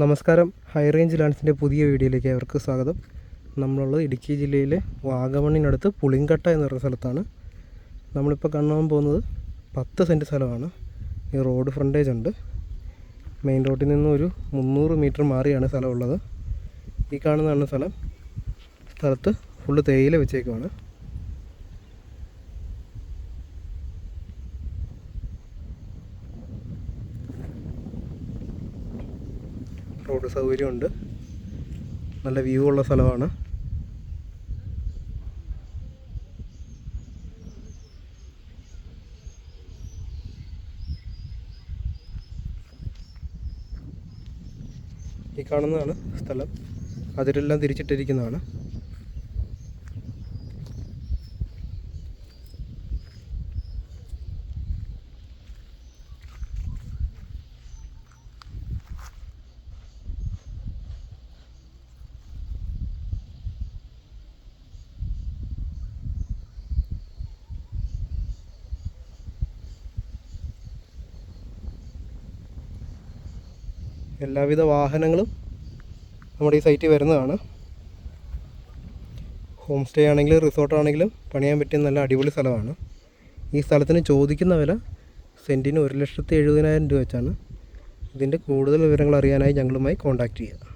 നമസ്കാരം. High range ലാൻഡ്സിന്റെ പുതിയ വീഡിയോയിലേക്ക് അവർക്ക് സ്വാഗതം. നമ്മളുള്ളത് ഇടുക്കി ജില്ലയിലെ വാഗമണ്ണിനടുത്ത് പുളിങ്കട്ട എന്ന് പറയുന്ന സ്ഥലത്താണ്. നമ്മളിപ്പോൾ കാണാൻ പോകുന്നത് പത്ത് സെന്റ് സ്ഥലമാണ്. ഈ റോഡ് ഫ്രണ്ടേജ് ഉണ്ട്. മെയിൻ റോഡിൽ നിന്ന് ഒരു മുന്നൂറ് മീറ്റർ മാറിയാണ് സ്ഥലമുള്ളത് ഈ കാണുന്നതാണ് സ്ഥലം. സ്ഥലത്ത് ഫുള്ള് തേയില വെച്ചേക്കുവാണ്. റോഡ് സൗകര്യമുണ്ട്. നല്ല വ്യൂ ഉള്ള സ്ഥലമാണ്. ഈ കാണുന്നതാണ് സ്ഥലം. അതിരെല്ലാം തിരിച്ചിട്ടിരിക്കുന്നതാണ്. എല്ലാവിധ വാഹനങ്ങളും നമ്മുടെ ഈ സൈറ്റിൽ വരുന്നതാണ്. ഹോം സ്റ്റേ ആണെങ്കിലും റിസോർട്ട് ആണെങ്കിലും പണിയാൻ പറ്റിയ നല്ല അടിപൊളി സ്ഥലമാണ്. ഈ സ്ഥലത്തിന് ചോദിക്കുന്ന വില സെന്റിന് ഒരു ലക്ഷത്തി എഴുപതിനായിരം രൂപ വെച്ചാണ്. ഇതിന്റെ കൂടുതൽ വിവരങ്ങൾ അറിയാനായി ഞങ്ങളുമായി കോൺടാക്റ്റ് ചെയ്യുക.